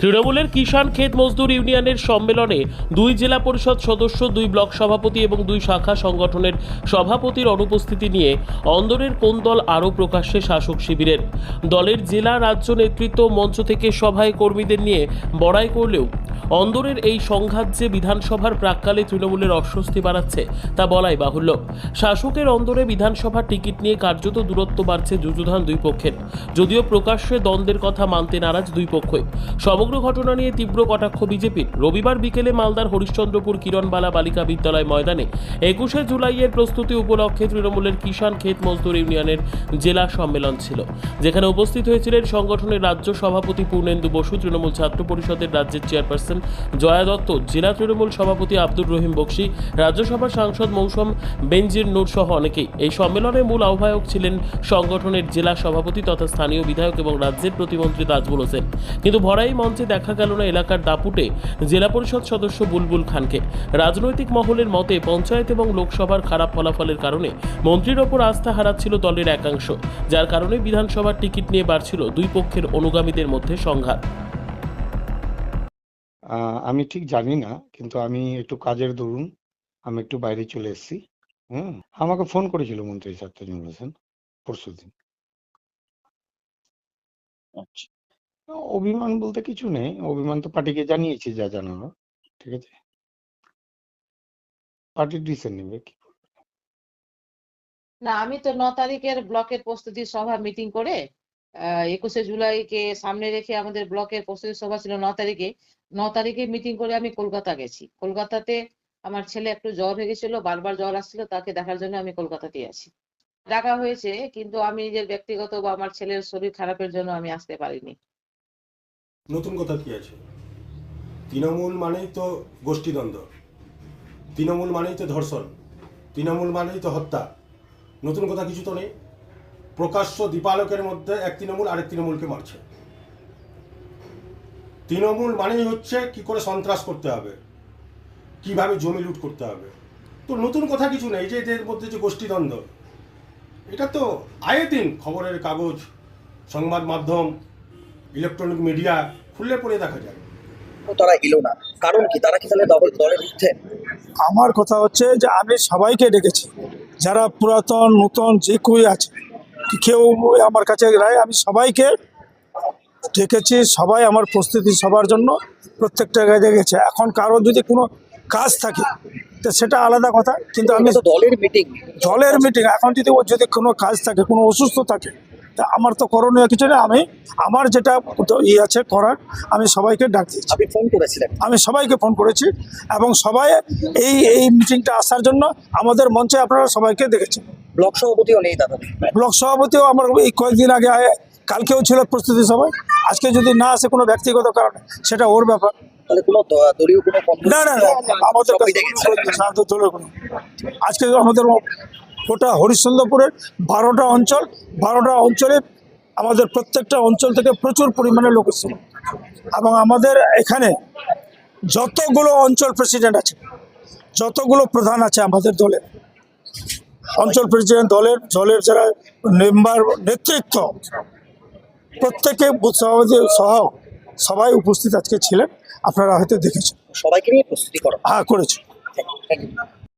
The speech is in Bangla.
তৃণমূলের কিষাণ ক্ষেত মজদুর ইউনিয়নের সম্মেলনে দুই জেলা পরিষদ সদস্য, দুই ব্লক সভাপতি এবং দুই শাখা সংগঠনের সভাপতির অনুপস্থিতি নিয়ে অন্দরের কোন দল আরও প্রকাশ্যে শাসক শিবিরের? দলের জেলা রাজ্য নেতৃত্ব মঞ্চ থেকে সভায় কর্মীদের নিয়ে বড়াই করলেও অন্দরের এই সংঘাত যে বিধানসভার প্রাককালে তৃণমূলের অস্বস্তি বাড়াচ্ছে, তা বলাই বাহুল্য। শাসকের অন্দরে বিধানসভার টিকিট নিয়ে কার্যত দূরত্ব বাড়ছে যুযুধান দুই পক্ষের। যদিও প্রকাশ্যে দ্বন্দ্বের কথা মানতে নারাজ দুই পক্ষই। সমগ্র ঘটনা নিয়ে তীব্র কটাক্ষ বিজেপির। রবিবার বিকেলে মালদার হরিশ্চন্দ্রপুর কিরণবালা বালিকা বিদ্যালয় ময়দানে একুশে জুলাইয়ের প্রস্তুতি উপলক্ষে তৃণমূলের কিষাণ ক্ষেত মজদুর ইউনিয়নের জেলা সম্মেলন ছিল, যেখানে উপস্থিত হয়েছিলেন সংগঠনের রাজ্য সভাপতি পূর্ণেন্দু বসু, তৃণমূল ছাত্র পরিষদের রাজ্যের চেয়ারপারসন জয়া দত্ত, জেলা তৃণমূল সভাপতি আব্দুর রহিম বক্সি, রাজ্যসভার সাংসদ মৌসুম বেনজির নূর সহ অনেকেই। এই সম্মেলনে মূল আহ্বায়ক ছিলেন সংগঠনের জেলা সভাপতি তথা স্থানীয় বিধায়ক এবং রাজ্যের প্রতিমন্ত্রী তাজবুল হোসেন। কিন্তু ভরাই মঞ্চে দেখা গেল না এলাকার দাপুটে জেলা পরিষদ সদস্য বুলবুল খানকে। রাজনৈতিক মহলের মতে পঞ্চায়েত এবং লোকসভার খারাপ ফলাফলের কারণে মন্ত্রীর ওপর আস্থা হারাচ্ছিল দলের একাংশ, যার কারণে বিধানসভার টিকিট নিয়ে বাড়ছিল দুই পক্ষের অনুগামীদের মধ্যে সংঘাত। আমি ঠিক জানি না কিন্তু আমি একটু কাজের দরুন আমি একটু বাইরে চলে এসেছি হ্যাঁ আমাকে ফোন করেছিল মন্ত্রী স্যার তাজমুল হোসেন পরশু দিন। আচ্ছা। অভিমান বলতে কিছু নেই অভিমান তো পার্টিকে জানিয়েছি যা জানানো ঠিক আছে? পার্টি ডিসিশন নেবে কি না আমি তো ন তারিখের ব্লকের প্রস্তুতি সভা মিটিং করে একুশে জুলাইকে সামনে রেখে আমাদের ব্লকের প্রস্তুতি সভা ছিল ন তারিখে। ন তারিখে মিটিং করে আমি কলকাতা গেছি। কলকাতাতে আমার ছেলে একটু জ্বর হয়ে গেছিল বারবার জ্বর আসছিল, তাকে দেখার জন্য আমি কলকাতাতেই আছি। ডাকা হয়েছে, কিন্তু আমি নিজের ব্যক্তিগত বা আমার ছেলের শরীর খারাপের জন্য আমি আসতে পারিনি। নতুন কথা কি আছে? তৃণমূল মানেই তো গোষ্ঠীদ্বন্দ্ব। তৃণমূল মানেই তো ধর্ষণ। তৃণমূল মানেই তো হত্যা। নতুন কথা কিছু তো নেই। প্রকাশ্য দীপালোকের মধ্যে এক তৃণমূল আরেক তৃণমূলকে মারছে। তৃণমূল মানেই হচ্ছে কি করে সন্ত্রাস করতে হবে কীভাবে জমি লুট করতে হবে। তো নতুন কথা কিছু নেই যে এদের মধ্যে যে গোষ্ঠীদ্বন্দ্ব এটা তো আয়ে দিন খবরের কাগজ সংবাদ মাধ্যম ইলেকট্রনিক মিডিয়া খুললে পড়ে দেখা যায়। তারা এলো না। কারণ কি? তারা কি তাহলে দল- দলের বিরুদ্ধে আমার কথা হচ্ছে যে আমি সবাইকে ডেকেছি। যারা পুরাতন নতুন যে কেউ আছে কেউ আমার কাছে রায় আমি সবাইকে ডেকেছি সবাই আমার প্রস্তুতি সবার জন্য প্রত্যেকটা জায়গায় গেছে এখন কারও যদি কোনো কাজ থাকে তো সেটা আলাদা কথা কিন্তু আমি দলের মিটিং দলের মিটিং এখন যদি ওর যদি কোনো কাজ থাকে কোনো অসুস্থ থাকে তা আমার তো করণীয় কিছু নেই আমি আমার যেটা ই আছে করার আমি সবাইকে ডাক দিয়েছি। আপনি ফোন করেছিলেন? আমি সবাইকে ফোন করেছি এবং সবাই এই এই মিটিংটা আসার জন্য আমাদের মঞ্চে আপনারা সবাইকে দেখেছেন। ব্লক সভাপতিও নেই দাদা ব্লক সভাপতিও আমার এই কয়েকদিন আগে কালকেও ছিল প্রস্তুতি সভায় আজকে যদি না আসে কোনো ব্যক্তিগত কারণে সেটা ওর ব্যাপার। না না না আমাদের আজকে আমাদের গোটা হরিশ্চন্দ্রপুরের বারোটা অঞ্চল বারোটা অঞ্চলে আমাদের প্রত্যেকটা অঞ্চল থেকে প্রচুর পরিমাণে লোক এসেছিল। এবং আমাদের এখানে যতগুলো অঞ্চল প্রেসিডেন্ট আছে যতগুলো প্রধান আছে আমাদের দলের অঞ্চল প্রেসিডেন্ট দলের দলের যারা মেম্বার নেতৃত্ব প্রত্যেকে বুথ সভাপতি সহ সবাই উপস্থিত আজকে ছিলেন আপনারা হয়তো দেখেছেন। সবাইকে নিয়ে প্রস্তুতি করো। হ্যাঁ করেছে। Thank you